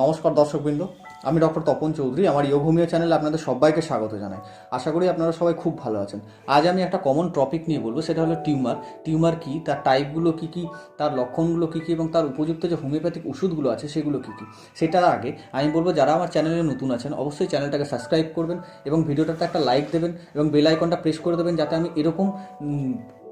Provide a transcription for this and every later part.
নমস্কার দর্শকবৃন্দ, আমি ডক্টর তপন চৌধুরী, আমার ইয়োভূমিও চ্যানেলে আপনাদের সবাইকে স্বাগত জানাই। আশা করি আপনারা সবাই খুব ভালো আছেন। আজ আমি একটা কমন টপিক নিয়ে বলব, সেটা হলো টিউমার টিউমার কি, তার টাইপগুলো কি কি, তার লক্ষণগুলো কি কি, এবং তার উপযুক্ত যে হোমিওপ্যাথিক ওষুধগুলো আছে, সেগুলো কি কি? সেটার আগে আমি বলব, যারা আমার চ্যানেলে নতুন আছেন, অবশ্যই চ্যানেলটাকে সাবস্ক্রাইব করবেন, এবং ভিডিওটাতে একটা লাইক দেবেন, এবং বেল আইকনটা প্রেস করে দেবেন, যাতে আমি এরকম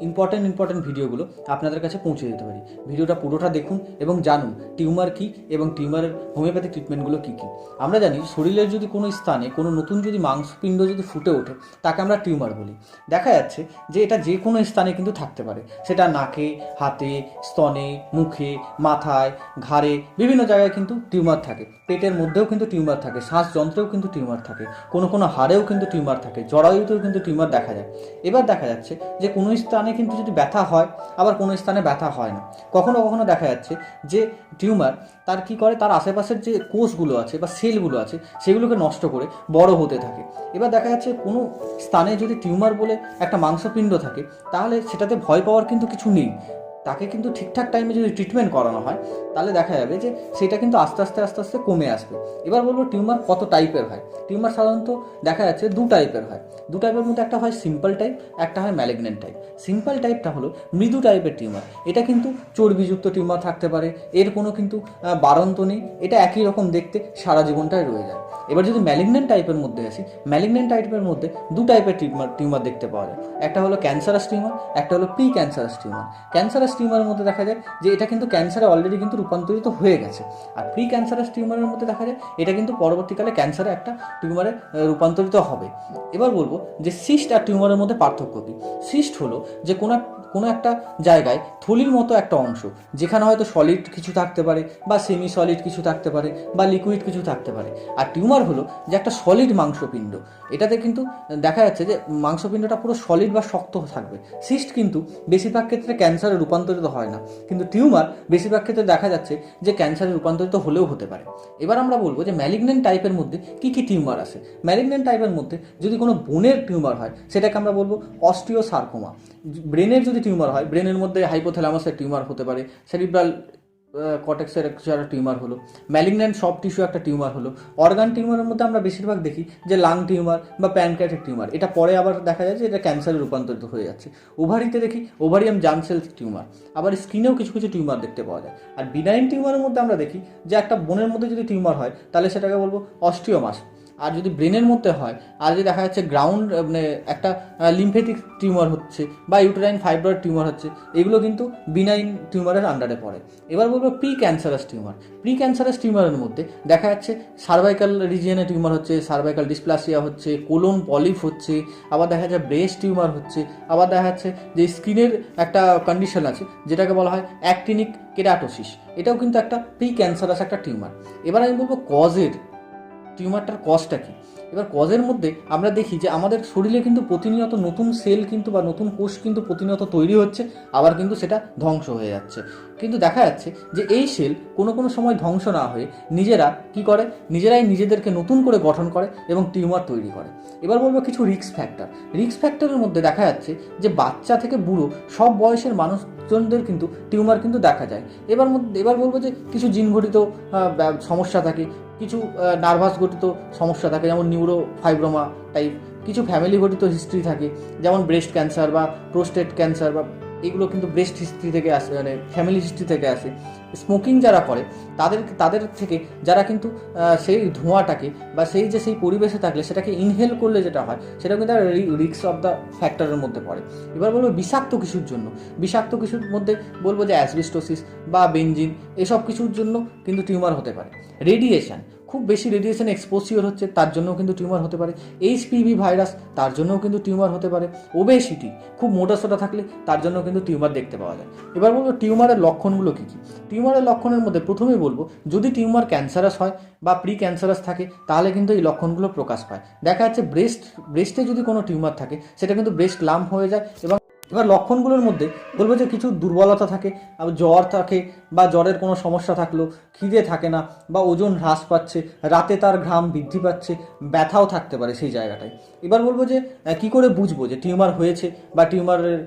ইম্পর্টেন্ট ইম্পর্টেন্ট ভিডিওগুলো আপনাদের কাছে পৌঁছে দিতে পারি। ভিডিওটা পুরোটা দেখুন এবং জানুন টিউমার কি এবং টিউমারের হোমিওপ্যাথিক ট্রিটমেন্টগুলো কী কী। আমরা জানি শরীরের যদি কোনো স্থানে কোনো নতুন যদি মাংসপিণ্ড যদি ফুটে ওঠে, তাকে আমরা টিউমার বলি। দেখা যাচ্ছে যে এটা যে কোনো স্থানে কিন্তু থাকতে পারে। সেটা নাকে, হাতে, স্তনে, মুখে, মাথায়, ঘাড়ে বিভিন্ন জায়গায় কিন্তু টিউমার থাকে। পেটের মধ্যেও কিন্তু টিউমার থাকে, শ্বাসযন্ত্রেও কিন্তু টিউমার থাকে, কোনো কোনো হাড়েও কিন্তু টিউমার থাকে, জরায়ুতেও কিন্তু টিউমার দেখা যায়। এবার দেখা যাচ্ছে যে কোনো স্থানে কিন্তু যদি ব্যথা হয়, আবার কোনো স্থানে ব্যথা হয় না। কখনো কখনো দেখা যাচ্ছে যে টিউমার তার কি করে, তার আশেপাশের যে কোষগুলো আছে বা সেলগুলো আছে, সেগুলোকে নষ্ট করে বড় হতে থাকে। এবার দেখা যাচ্ছে কোনো স্থানে যদি টিউমার বলে একটা মাংসপিণ্ড থাকে, তাহলে সেটাতে ভয় পাওয়ার কিন্তু কিছু নেই। তাকে কিন্তু ঠিকঠাক টাইমে যদি ট্রিটমেন্ট করানো হয় তাহলে দেখা যাবে যে সেটা কিন্তু আস্তে আস্তে আস্তে আস্তে কমে আসবে। এবার বলব টিউমার কত টাইপের হয়? টিউমার সাধারণত দেখা যাচ্ছে দু টাইপের হয়। দু টাইপের মধ্যে একটা হয় সিম্পল টাইপ একটা হয় ম্যালেগনেন্ট টাইপ সিম্পল টাইপটা হলো মৃদু টাইপের টিউমার এটা কিন্তু চর্বিযুক্ত টিউমার থাকতে পারে। এর কোনো কিন্তু আহ, বাড়ন্ত নেই। এটা একই রকম দেখতে সারা জীবনটাই রয়ে যায়। এবার যদি ম্যালিগনেন্ট টাইপের মধ্যে আসি ম্যালিগনেন্ট টাইপের মধ্যে দু টাইপের টিউমার টিউমার দেখতে পাওয়া যায়। একটা হলো ক্যান্সারাস টিউমার একটা হলো প্রি ক্যান্সারাস টিউমার ক্যান্সারাস টিউমারের মধ্যে দেখা যায় যে এটা কিন্তু ক্যান্সারে অলরেডি কিন্তু রূপান্তরিত হয়ে গেছে। আর প্রি ক্যান্সারাস টিউমারের মধ্যে দেখা যায় এটা কিন্তু পরবর্তীকালে ক্যান্সারে একটা টিউমারে রূপান্তরিত হবে। এবার বলব যে সিস্ট আর টিউমারের মধ্যে পার্থক্য কী? সিস্ট হলো যে কোনো কোনো একটা জায়গায় থলির মতো একটা অংশ, যেখানে হয়তো সলিড কিছু থাকতে পারে বা সেমি সলিড কিছু থাকতে পারে বা লিকুইড কিছু থাকতে পারে। আর টিউমার হলো যে একটা সলিড মাংসপিণ্ড, এটাতে কিন্তু দেখা যাচ্ছে যে মাংসপিণ্ডটা পুরো সলিড বা শক্ত থাকবে। সিস্ট কিন্তু বেশিরভাগ ক্ষেত্রে ক্যান্সারে রূপান্তরিত হয় না। কিন্তু টিউমার বেশিরভাগ ক্ষেত্রে দেখা যাচ্ছে যে ক্যান্সারে রূপান্তরিত হলেও হতে পারে। এবার আমরা বলব যে ম্যালিগনেন্ট টাইপের মধ্যে কি কি টিউমার আছে? ম্যালিগনেন্ট টাইপের মধ্যে যদি কোনো বোনের টিউমার হয়, সেটাকে আমরা বলব অস্টিওসার্কোমা ব্রেনের যদি টিউমার হয়, ব্রেনের মধ্যে হাইপোথ্যালামাসের টিউমার হতে পারে সেরিব্রাল কটেক্সের একটা টিউমার হলো ম্যালিগন্যান্ট সব টিস্যু একটা টিউমার হলো অর্গান টিউমারের মধ্যে আমরা বেশিরভাগ দেখি যে লাং টিউমার বা প্যানক্রিয়াটিক টিউমার এটা পরে আবার দেখা যায় যে এটা ক্যান্সারে রূপান্তরিত হয়ে যাচ্ছে। ওভারিতে দেখি ওভারিয়াম জামসেল টিউমার আবার স্কিনেও কিছু কিছু টিউমার দেখতে পাওয়া যায়। আর বিনাইন টিউমারের মধ্যে আমরা দেখি যে একটা বোনের মধ্যে যদি টিউমার হয়, তাহলে সেটাকে বলব অস্টিওমাস আর যদি ব্রেনের মধ্যে হয়, আর যদি দেখা যাচ্ছে গ্রাউন্ড মানে একটা লিম্ফেটিক টিউমার হচ্ছে বা ইউটেরাইন ফাইব্রয়েড টিউমার হচ্ছে, এগুলো কিন্তু বিনাইন টিউমারের আন্ডারে পড়ে। এবার বলব pre cancerous tumour pre cancerous টিউমারের মধ্যে দেখা যাচ্ছে সার্ভাইকাল রিজিয়নে টিউমার হচ্ছে সার্ভাইকাল ডিসপ্লাসিয়া হচ্ছে কোলন পলিপ হচ্ছে, আবার দেখা যাচ্ছে ব্রেস্ট টিউমার হচ্ছে, আবার দেখা যাচ্ছে যে স্কিনের একটা কন্ডিশন আছে, যেটাকে বলা হয় অ্যাক্টিনিক কেরাটোসিস এটাও কিন্তু একটা প্রি ক্যান্সারাস একটা টিউমার এবার আমি বলব কজের টিউমারটার কজটা কী? এবার কজের মধ্যে আমরা দেখি যে আমাদের শরীরে কিন্তু প্রতিনিয়ত নতুন সেল কিন্তু বা নতুন কোষ কিন্তু প্রতিনিয়ত তৈরি হচ্ছে, আবার কিন্তু সেটা ধ্বংস হয়ে যাচ্ছে। কিন্তু দেখা যাচ্ছে যে এই সেল কোনো কোনো সময় ধ্বংস না হয়ে নিজেরা কি করে? নিজেরাই নিজেদেরকে নতুন করে গঠন করে এবং টিউমার তৈরি করে। এবার বলব কিছু রিস্ক ফ্যাক্টর রিক্স ফ্যাক্টরের মধ্যে দেখা যাচ্ছে যে বাচ্চা থেকে বুড়ো সব বয়সের মানুষজনদের কিন্তু টিউমার কিন্তু দেখা যায়। এবার মধ্যে, এবার বলব যে কিছু জিনঘটিত সমস্যা থাকে কিছু নার্ভাস গঠিত সমস্যা থাকে, যেমন নিউরো ফাইব্রোমা টাইপ কিছু ফ্যামিলি গঠিত হিস্ট্রি থাকে, যেমন ব্রেস্ট ক্যান্সার বা প্রোস্টেট ক্যান্সার বা এগুলো কিন্তু ব্রেস্ট হিস্ট্রি থেকে আসে মানে ফ্যামিলি হিস্ট্রি থেকে আসে। স্মোকিং যারা করে, তাদের তাদের থেকে যারা কিন্তু সেই ধোঁয়াটাকে বা সেই যে সেই পরিবেশে থাকলে সেটাকে ইনহেল করলে যেটা হয় সেটা কিন্তু রিক্স অফ দ্য ফ্যাক্টরের মধ্যে পড়ে। এবার বলব বিষাক্ত কিছুর জন্য। বিষাক্ত কিছুর মধ্যে বলব যে অ্যাসবেস্টোসিস বা বেঞ্জিন এসব কিছুর জন্য কিন্তু টিউমার হতে পারে। রেডিয়েশন খুব বেশি রেডিয়েশন এক্সপোজিওর হচ্ছে, তার জন্যও কিন্তু টিউমার হতে পারে। এইচপিভি ভাইরাস তার জন্যও কিন্তু টিউমার হতে পারে। ওবেসিটি খুব মোটা সোটা থাকলে তার জন্য কিন্তু টিউমার দেখতে পাওয়া যায়। এবার বলব টিউমারের লক্ষণগুলো কী কী? টিউমারের লক্ষণের মধ্যে প্রথমেই বলব, যদি টিউমার ক্যান্সারাস হয় বা প্রি ক্যান্সারাস থাকে, তাহলে কিন্তু এই লক্ষণগুলো প্রকাশ পায়। দেখা যাচ্ছে ব্রেস্ট ব্রেস্টে যদি কোনো টিউমার থাকে, সেটা কিন্তু ব্রেস্ট লাম্প হয়ে যায় এবং এবার লক্ষণগুলোর মধ্যে বলব যে কিছু দুর্বলতা থাকে জ্বর থাকে বা জ্বরের কোনো সমস্যা থাকল খিদে থাকে না বা ওজন হ্রাস পাচ্ছে, রাতে তার ঘাম বৃদ্ধি পাচ্ছে, ব্যথাও থাকতে পারে সেই জায়গাটায়। এবার বলব যে কি করে বুঝব যে টিউমার হয়েছে বা টিউমারের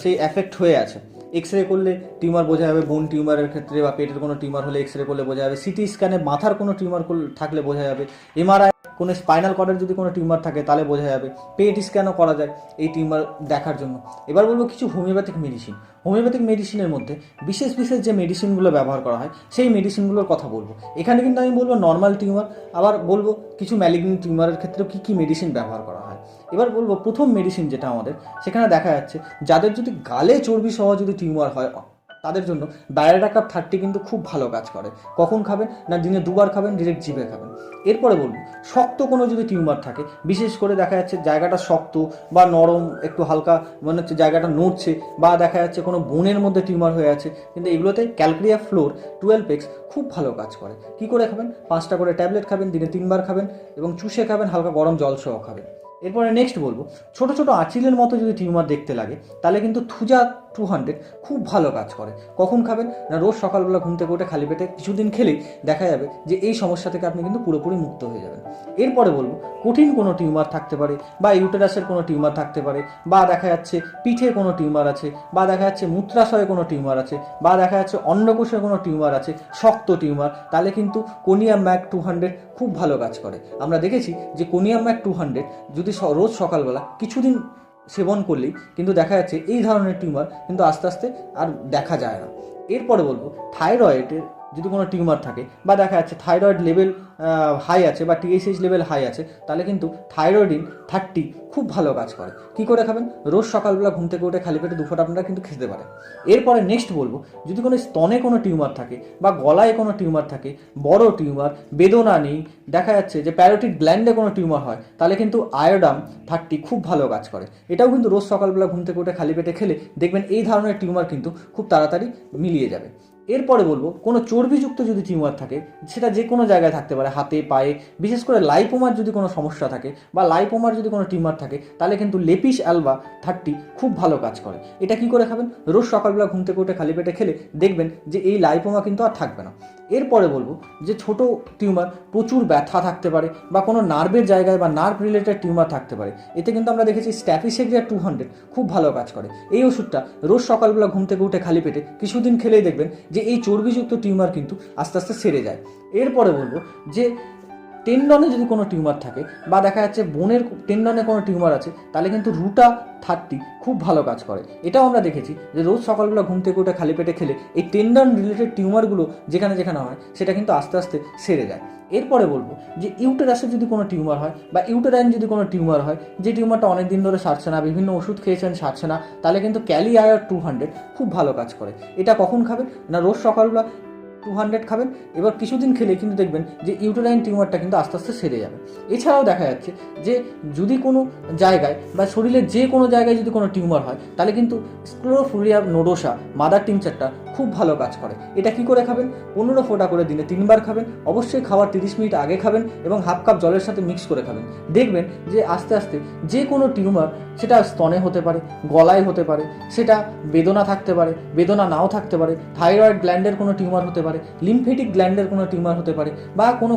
সেই এফেক্ট হয়ে আছে? এক্স রে করলে টিউমার বোঝা যাবে, বোন টিউমারের ক্ষেত্রে বা পেটের কোনো টিউমার হলে এক্স রে করলে বোঝা যাবে সিটি স্ক্যানে মাথার কোনো টিউমার থাকলে বোঝা যাবে এমআরআই কোনো স্পাইনাল কর্ডের যদি কোনো টিউমার থাকে, তাহলে বোঝা যাবে। পেট স্ক্যানও করা যায় এই টিউমার দেখার জন্য। এবার বলব কিছু হোমিওপ্যাথিক মেডিসিন হোমিওপ্যাথিক মেডিসিনের মধ্যে বিশেষ বিশেষ যে মেডিসিনগুলো ব্যবহার করা হয়, সেই মেডিসিনগুলোর কথা বলব। এখানে কিন্তু আমি বলব নর্মাল টিউমার আবার বলব কিছু ম্যালিগনিক টিউমারের ক্ষেত্রেও কী কী মেডিসিন ব্যবহার করা হয়। এবার বলব প্রথম মেডিসিন যেটা আমাদের, সেখানে দেখা যাচ্ছে, যাদের যদি গালে চর্বি সহ যদি টিউমার হয় তাদের জন্য ডায়ারেটা কাপ থার্টি কিন্তু খুব ভালো কাজ করে। কখন খাবেন না দিনে দুবার খাবেন ডিরেক্ট জিভে খাবেন। এরপরে বলব, শক্ত কোনো যদি টিউমার থাকে, বিশেষ করে দেখা যাচ্ছে জায়গাটা শক্ত বা নরম, একটু হালকা, মনে হচ্ছে জায়গাটা নড়ছে বা দেখা যাচ্ছে কোনো বোনের মধ্যে টিউমার হয়ে আছে, কিন্তু এগুলোতে ক্যালক্রিয়া ফ্লোর টুয়েলভ এক্স খুব ভালো কাজ করে। কি করে খাবেন? পাঁচটা করে ট্যাবলেট খাবেন, দিনে তিনবার খাবেন এবং চুষে খাবেন, হালকা গরম জল সহ খাবেন। এরপরে নেক্সট বলব, ছোট ছোট আঁচিলের মতো যদি টিউমার দেখতে লাগে, তাহলে কিন্তু থুজা টু হান্ড্রেড খুব ভালো কাজ করে। কখন খাবেন? না রোজ সকালবেলা ঘুম থেকে উঠে খালি পেটে কিছুদিন খেলেই দেখা যাবে যে এই সমস্যা থেকে আপনি কিন্তু পুরোপুরি মুক্ত হয়ে যাবেন। এরপরে বলব, কঠিন কোনো টিউমার থাকতে পারে বা ইউটেরাসের কোনো টিউমার থাকতে পারে বা দেখা যাচ্ছে পিঠে কোনো টিউমার আছে বা দেখা যাচ্ছে মূত্রাশয়ে কোনো টিউমার আছে বা দেখা যাচ্ছে অন্নকোষে কোনো টিউমার আছে, শক্ত টিউমার, তাহলে কিন্তু কোনিয়াম ম্যাক টু হান্ড্রেড খুব ভালো কাজ করে। আমরা দেখেছি যে কোনিয়াম ম্যাক টু হান্ড্রেড যদি রোজ সকালবেলা কিছুদিন সেবন করলেই কিন্তু দেখা যাচ্ছে এই ধরনের টিউমার কিন্তু আস্তে আস্তে আর দেখা যায় না। এরপরে বলব থাইরয়েডের যদি কোনো টিউমার থাকে বা দেখা যাচ্ছে থাইরয়েড লেভেল হাই আছে বা টিএসএইচ লেভেল হাই আছে, তাহলে কিন্তু থাইরয়েডিন থার্টি খুব ভালো কাজ করে। কি করে খাবেন? রোজ সকালবেলা ঘুম থেকে উঠে খালি পেটে দুপুর আপনারা কিন্তু খেতে পারেন। এরপরে নেক্সট বলব, যদি কোনো স্তনে কোনো টিউমার থাকে বা গলায় কোনো টিউমার থাকে, বড় টিউমার বেদনা নেই, দেখা যাচ্ছে যে প্যারোটিড গ্ল্যান্ডে কোনো টিউমার হয়, তাহলে কিন্তু আয়োডাম থার্টি খুব ভালো কাজ করে। এটাও কিন্তু রোজ সকালবেলা ঘুম থেকে উঠে খালি পেটে খেলে দেখবেন এই ধরনের টিউমার কিন্তু খুব তাড়াতাড়ি মিলিয়ে যাবে। এরপরে বলব, কোনো চর্বিযুক্ত যদি টিউমার থাকে, সেটা যে কোনো জায়গায় থাকতে পারে, হাতে, পায়ে, বিশেষ করে লাইপোমার যদি কোনো সমস্যা থাকে বা লাইপোমার যদি কোনো টিউমার থাকে, তাহলে কিন্তু লেপিস অ্যালবা থার্টি খুব ভালো কাজ করে। এটা কি করে খাবেন? রোজ সকালবেলা ঘুম থেকে উঠে খালি পেটে খেলে দেখবেন যে এই লাইপোমা কিন্তু আর থাকবে না। এরপরে বলব যে ছোট টিউমার প্রচুর ব্যথা থাকতে পারে বা কোনো নার্ভের জায়গায় বা নার্ভ রিলেটেড টিউমার থাকতে পারে। এতে কিন্তু আমরা দেখেছি স্ট্যাফিসেগ্রিয়া টু হান্ড্রেড খুব ভালো কাজ করে। এই ওষুধটা রোজ সকালবেলা ঘুম থেকে উঠে খালি পেটে কিছুদিন খেলেই দেখবেন যে এই চর্বিযুক্ত টিউমার কিন্তু আস্তে আস্তে সেরে যায়। এরপরে বলব যে টেন্ডনে যদি কোনো টিউমার থাকে বা দেখা যাচ্ছে বোনের টেন্ডনে কোনো টিউমার আছে, তাহলে কিন্তু রুটা থার্টি খুব ভালো কাজ করে। এটাও আমরা দেখেছি যে রোজ সকালবেলা ঘুম থেকে উঠে খালি পেটে খেলে এই টেন্ডন রিলেটেড টিউমারগুলো যেখানে যেখানে হয়, সেটা কিন্তু আস্তে আস্তে সেরে যায়। এরপরে বলব যে ইউটেরাসে যদি কোনো টিউমার হয় বা ইউটেরাইন যদি কোনো টিউমার হয়, যে টিউমারটা অনেক দিন ধরে সারছে না, বিভিন্ন ওষুধ খেয়েছেন সারছে না, তাহলে কিন্তু ক্যালি আয়ার টু হান্ড্রেড খুব ভালো কাজ করে। এটা কখন খাবেন না রোজ সকালবেলা টু হান্ড্রেড খাবেন, এবার কিছুদিন খেলে কিন্তু দেখবেন যে ইউটোলাইন টিউমারটা কিন্তু আস্তে আস্তে সেরে যাবে। এছাড়াও দেখা যাচ্ছে যে যদি কোনো জায়গায় বা শরীরের যে কোনো জায়গায় যদি কোনো টিউমার হয়, তাহলে কিন্তু স্ক্লোরোফুরিয়া নোডোসা মাদার টিংচারটা খুব ভালো কাজ করে। এটা কি করে খাবেন? পনেরো ফোঁটা করে দিনে তিনবার খাবেন, অবশ্যই খাওয়ার তিরিশ মিনিট আগে খাবেন এবং হাফ কাপ জলের সাথে মিক্স করে খাবেন। দেখবেন যে আস্তে আস্তে যে কোনো টিউমার সেটা স্তনে হতে পারে, গলায় হতে পারে, সেটা বেদনা থাকতে পারে, বেদনা নাও থাকতে পারে, থাইরয়েড গ্ল্যান্ডের কোনো টিউমার হতে পারে, লিমফেটিক গ্ল্যান্ডের কোনো টিউমার হতে পারে বা কোনো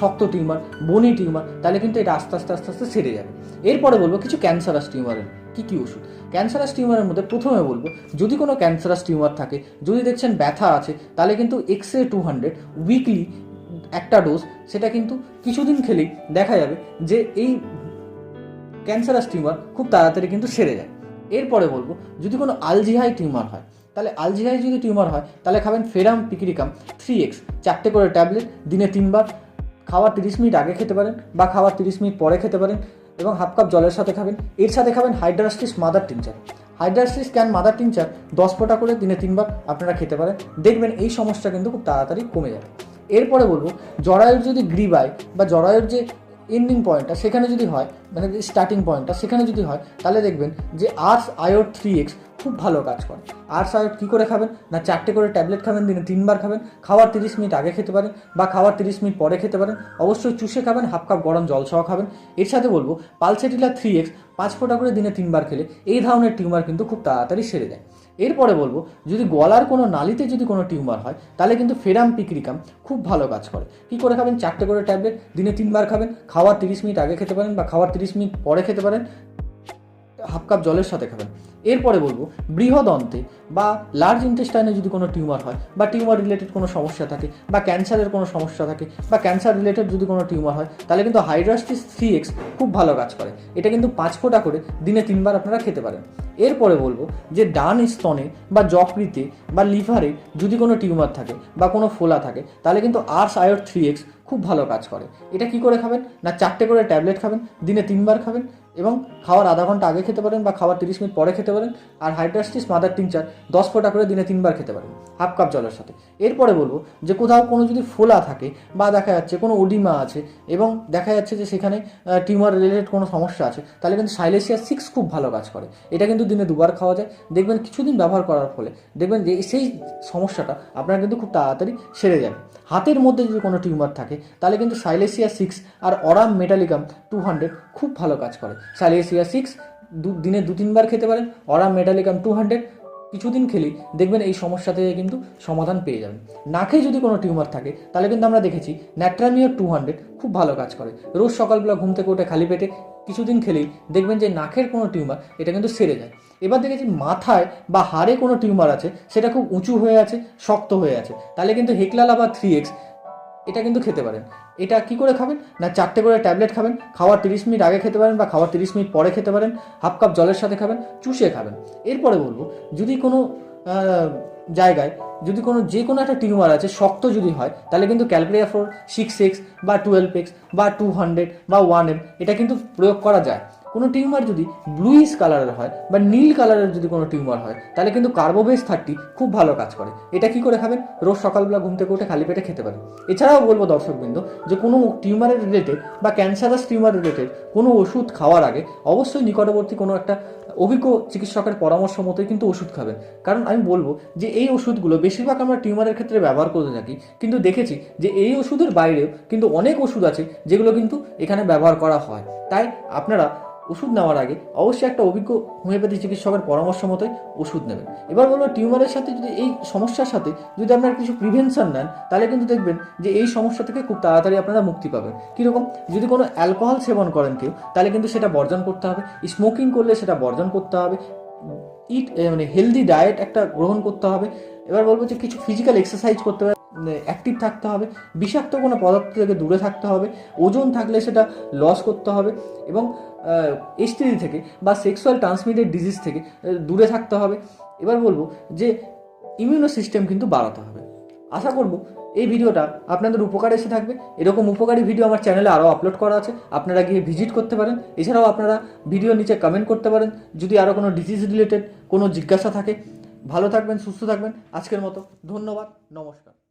শক্ত টিউমার, বনি টিউমার, তাহলে কিন্তু এটা আস্তে আস্তে আস্তে আস্তে সেরে যাবে। এরপরে বলব কিছু ক্যান্সারাস টিউমারের। কী কী ওষুধ? ক্যান্সারাস টিউমারের মধ্যে প্রথমে বলব, যদি কোনো ক্যান্সারাস টিউমার থাকে, যদি দেখছেন ব্যথা আছে, তাহলে কিন্তু X ray two hundred weekly একটা ডোজ সেটা কিন্তু কিছুদিন খেলেই দেখা যাবে যে এই ক্যান্সারাস টিউমার খুব তাড়াতাড়ি কিন্তু সেরে যায়। এরপরে বলব, যদি কোনো আলজিহাই টিউমার হয়, তাহলে আলজিহাই যদি টিউমার হয়, তাহলে খাবেন ফেরাম পিকিরিকাম থ্রি এক্স চারটে করে ট্যাবলেট দিনে তিনবার খাওয়ার তিরিশ মিনিট আগে খেতে পারেন বা খাওয়ার তিরিশ মিনিট পরে খেতে পারেন। এবং হাফ কাপ জলের সাথে খাবেন। এর সাথে খাবেন hydrastis mother tincture hydrastis can mother tincture দশ ফোঁটা করে দিনে তিনবার আপনারা খেতে পারেন। দেখবেন এই সমস্যা কিন্তু খুব তাড়াতাড়ি কমে যাবে। এরপরে বলব, জরায়ুর যদি গ্রিবায় বা জরায়ুর যে এন্ডিং পয়েন্টটা সেখানে যদি হয় মানে যে স্টার্টিং পয়েন্টটা সেখানে যদি হয়, তাহলে দেখবেন যে আর্স আয়োর থ্রি এক্স খুব ভালো কাজ করে। আর্স আয়োর কী করে খাবেন? না চারটে করে ট্যাবলেট খাবেন, দিনে তিনবার খাবেন, খাওয়ার তিরিশ মিনিট আগে খেতে পারেন বা খাওয়ার তিরিশ মিনিট পরে খেতে পারেন, অবশ্যই চুষে খাবেন হাফ কাপ গরম জল সহ খাবেন। এর সাথে বলব পালসেটিলা থ্রি এক্স পাঁচ ফোঁটা করে দিনে তিনবার খেলে এই ধরনের টিউমার কিন্তু খুব তাড়াতাড়ি সেরে যায়। এরপরে বলব, যদি গলার কোনো নালিতে যদি কোনো টিউমার হয়, তাহলে কিন্তু ফেরাম পিকরিকাম খুব ভালো কাজ করে। কী করে খাবেন? চারটে করে ট্যাবলেট, দিনে তিনবার খাবেন, খাওয়ার তিরিশ মিনিট আগে খেতে পারেন বা খাওয়ার তিরিশ মিনিট পরে খেতে পারেন। হাফ কাপ জলের সাথে খাবেন। এরপরে বলব বৃহৎ অন্তে বা লার্জ ইন্টেস্টাইনে যদি কোনো টিউমার হয় বা টিউমার রিলেটেড কোনো সমস্যা থাকে বা ক্যান্সারের কোনো সমস্যা থাকে বা ক্যান্সার রিলেটেড যদি কোনো টিউমার হয়, তাহলে কিন্তু হাইড্রাস্টিস থ্রি এক্স খুব ভালো কাজ করে। এটা কিন্তু পাঁচ ফোঁটা করে দিনে তিনবার আপনারা খেতে পারেন। এরপরে বলব যে ডান স্তনে বা যকৃতে বা লিভারে যদি কোনো টিউমার থাকে বা কোনো ফোলা থাকে, তাহলে কিন্তু আর্স আয়োর থ্রি এক্স খুব ভালো কাজ করে। এটা কি করে খাবেন? না চারটে করে ট্যাবলেট খাবেন, দিনে তিনবার খাবেন এবং খাওয়ার আধা ঘণ্টা আগে খেতে পারেন বা খাওয়ার তিরিশ মিনিট পরে খেতে পারেন। আর হাইড্রাস্টিস, মাদার টিংচার দশ ফোঁটা করে দিনে তিনবার খেতে পারেন, হাফ কাপ জলের সাথে। এরপরে বলব যে কোথাও কোনো যদি ফোলা থাকে বা দেখা যাচ্ছে কোনো ওডিমা আছে এবং দেখা যাচ্ছে যে সেখানে টিউমার রিলেটেড কোনো সমস্যা আছে, তাহলে কিন্তু সাইলেসিয়া সিক্স খুব ভালো কাজ করে। এটা কিন্তু দিনে দুবার খাওয়া যায়। দেখবেন কিছুদিন ব্যবহার করার ফলে দেখবেন যে সেই সমস্যাটা আপনার কিন্তু খুব তাড়াতাড়ি সেরে যাবে। হাতের মধ্যে যদি কোনো টিউমার থাকে, তাহলে কিন্তু সাইলেসিয়া সিক্স আর অরাম মেটালিকাম টু হান্ড্রেড খুব ভালো কাজ করে। সাইলেসিয়া সিক্স দু, দিনে দু তিনবার খেতে পারেন, অরাম মেটালিকাম টু হান্ড্রেড কিছুদিন খেলেই দেখবেন এই সমস্যা থেকে কিন্তু সমাধান পেয়ে যাবেন। নাকে যদি কোনো টিউমার থাকে, তাহলে কিন্তু আমরা দেখেছি ন্যাট্রামিয়ার টু হান্ড্রেড খুব ভালো কাজ করে। রোজ সকালবেলা ঘুম থেকে উঠে খালি পেটে কিছুদিন খেলেই দেখবেন যে নাকের কোনো টিউমার, এটা কিন্তু সেরে যায়। এবার দেখেছি মাথায় বা হাড়ে কোনো টিউমার আছে, সেটা খুব উঁচু হয়ে আছে, শক্ত হয়ে আছে। তাহলে কিন্তু হেকলালা বা থ্রি এক্স, এটা কিন্তু খেতে পারেন। এটা কি করে খাবেন? না চারটে করে ট্যাবলেট খাবেন, খাওয়ার তিরিশ মিনিট আগে খেতে পারেন বা খাওয়ার তিরিশ মিনিট পরে খেতে পারেন, হাফ কাপ জলের সাথে খাবেন, চুষে খাবেন। এরপরে বলব, যদি কোনো জায়গায় যদি কোনো যে কোনো একটা টিউমার আছে, শক্ত যদি হয়, তাহলে কিন্তু ক্যালকুলিয়া ফোর, সিক্স এক্স বা টুয়েলভ এক্স বা টু হান্ড্রেড বা ওয়ান এম, এটা কিন্তু প্রয়োগ করা যায়। কোনো টিউমার যদি ব্লুইশ কালারের হয় বা নীল কালারের যদি কোনো টিউমার হয়, তাহলে কিন্তু কার্বোবেস থার্টি খুব ভালো কাজ করে। এটা কি করে খাবেন? রোজ সকালবেলা ঘুম থেকে উঠে খালি পেটে খেতে পারেন। এছাড়াও বলব দর্শকবৃন্দ, যে কোনো টিউমারের রিলেটেড বা ক্যান্সারাস টিউমার রিলেটেড কোনো ওষুধ খাওয়ার আগে অবশ্যই নিকটবর্তী কোনো একটা অভিজ্ঞ চিকিৎসকের পরামর্শ মতোই কিন্তু ওষুধ খাবেন। কারণ আমি বলব যে এই ওষুধগুলো বেশিরভাগ আমরা টিউমারের ক্ষেত্রে ব্যবহার করে থাকি, কিন্তু দেখেছি যে এই ওষুধের বাইরেও কিন্তু অনেক ওষুধ আছে যেগুলো কিন্তু এখানে ব্যবহার করা হয়। তাই আপনারা ওষুধ নেওয়ার আগে অবশ্যই একটা অভিজ্ঞ হোমিওপ্যাথি চিকিৎসকের পরামর্শ মতোই ওষুধ নেবেন। এবার বলব টিউমারের সাথে যদি এই সমস্যার সাথে যদি আপনারা কিছু প্রিভেনশন নেন, তাহলে কিন্তু দেখবেন যে এই সমস্যা থেকে খুব তাড়াতাড়ি আপনারা মুক্তি পাবেন। কীরকম? যদি কোনো অ্যালকোহল সেবন করেন কেউ, তাহলে কিন্তু সেটা বর্জন করতে হবে। স্মোকিং করলে সেটা বর্জন করতে হবে। ইট মানে হেলদি ডায়েট একটা গ্রহণ করতে হবে। এবার বলব যে কিছু ফিজিক্যাল এক্সারসাইজ করতে হবে। অ্যাক্টিভ থাকতে হবে, বিষাক্ত কোনো পদার্থ থেকে দূরে থাকতে হবে, ওজন থাকলে সেটা লস করতে হবে এবং এসটিডি থেকে বা সেক্সুয়াল ট্রান্সমিটেড ডিজিজ থেকে দূরে থাকতে হবে। এবার বলব যে ইমিউনো সিস্টেম কিন্তু বাড়াতে হবে। আশা করব এই ভিডিওটা আপনাদের উপকারে এসে থাকবে। এরকম উপকারী ভিডিও আমার চ্যানেলে আরও আপলোড করা আছে, আপনারা গিয়ে ভিজিট করতে পারেন। এছাড়াও আপনারা ভিডিওর নিচে কমেন্ট করতে পারেন, যদি আরও কোনো ডিজিজ রিলেটেড কোনো জিজ্ঞাসা থাকে। ভালো থাকবেন, সুস্থ থাকবেন। আজকের মতো, ধন্যবাদ, নমস্কার।